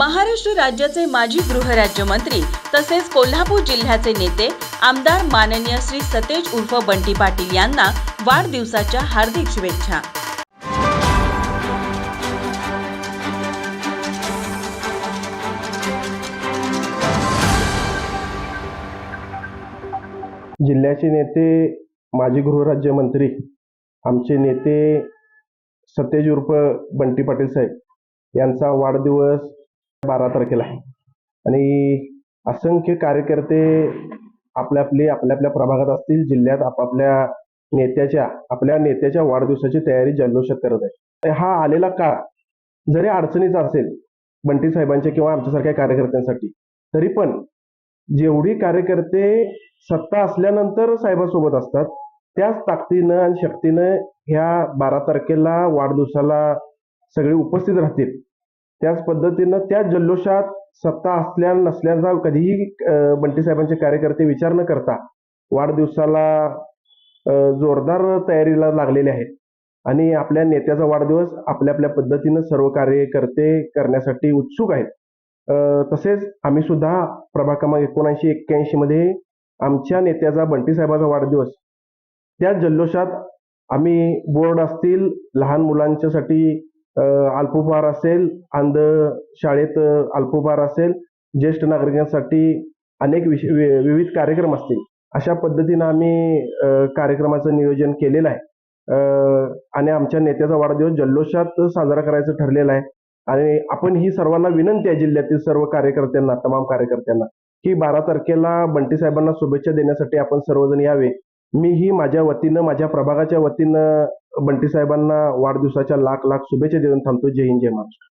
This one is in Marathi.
महाराष्ट्र राज्याचे माजी गृहराज्यमंत्री तसेच कोल्हापूर जिल्ह्याचे नेते आमदार माननीय श्री सतेज उर्फ बंटी पाटील यांना वाढदिवसाच्या हार्दिक शुभेच्छा. जिल्ह्याचे नेते माजी गृहराज्यमंत्री आमचे नेते सतेज उर्फ बंटी पाटील साहेब यांचा वाढदिवस बारा तारखेला आहे. आणि असंख्य कार्यकर्ते आपल्या आपले आपल्या आपल्या प्रभागात असतील जिल्ह्यात आपापल्या नेत्याच्या आपल्या नेत्याच्या वाढदिवसाची तयारी जल्लोषात करत आहे हा आलेला काळ जरी अडचणीचा असेल बंटी साहेबांच्या किंवा आमच्यासारख्या कार्यकर्त्यांसाठी तरी पण जेवढी कार्यकर्ते सत्ता असल्यानंतर साहेबांसोबत असतात त्याच ताकदीनं आणि शक्तीनं ह्या बारा तारखेला वाढदिवसाला सगळे उपस्थित राहतील. त्याच पद्धतीनं त्या जल्लोषात सत्ता असल्या नसल्याचा कधीही बंटी साहेबांचे कार्यकर्ते विचार न करता वाढदिवसाला जोरदार तयारीला लागलेले आहेत. आणि आपल्या नेत्याचा वाढदिवस आपल्या आपल्या पद्धतीनं सर्व कार्यकर्ते करण्यासाठी उत्सुक आहेत. तसेच आम्ही सुद्धा प्रभाग क्रमांक एकोणऐंशी एक्क्याऐंशी मध्ये आमच्या नेत्याचा बंटी साहेबाचा वाढदिवस त्या जल्लोषात आम्ही बोर्ड असतील लहान मुलांच्यासाठी अल्पोपहार असेल अंध शाळेत अल्पोपहार असेल ज्येष्ठ नागरिकांसाठी अनेक विश विविध कार्यक्रम असतील. अशा पद्धतीनं आम्ही कार्यक्रमाचं नियोजन केलेलं आहे. आणि आमच्या नेत्याचा वाढदिवस जल्लोषात साजरा करायचं ठरलेलं आहे. आणि आपण ही सर्वांना विनंती आहे जिल्ह्यातील सर्व कार्यकर्त्यांना तमाम कार्यकर्त्यांना की बारा तारखेला बंटी साहेबांना शुभेच्छा देण्यासाठी आपण सर्वजण यावे. मी ही माझ्या वतीनं माझ्या प्रभागाच्या वतीनं बंटी साहेबांना वाढदिवसाच्या लाख लाख शुभेच्छा देऊन थांबतो. जय हिंद जय महाराष्ट्र.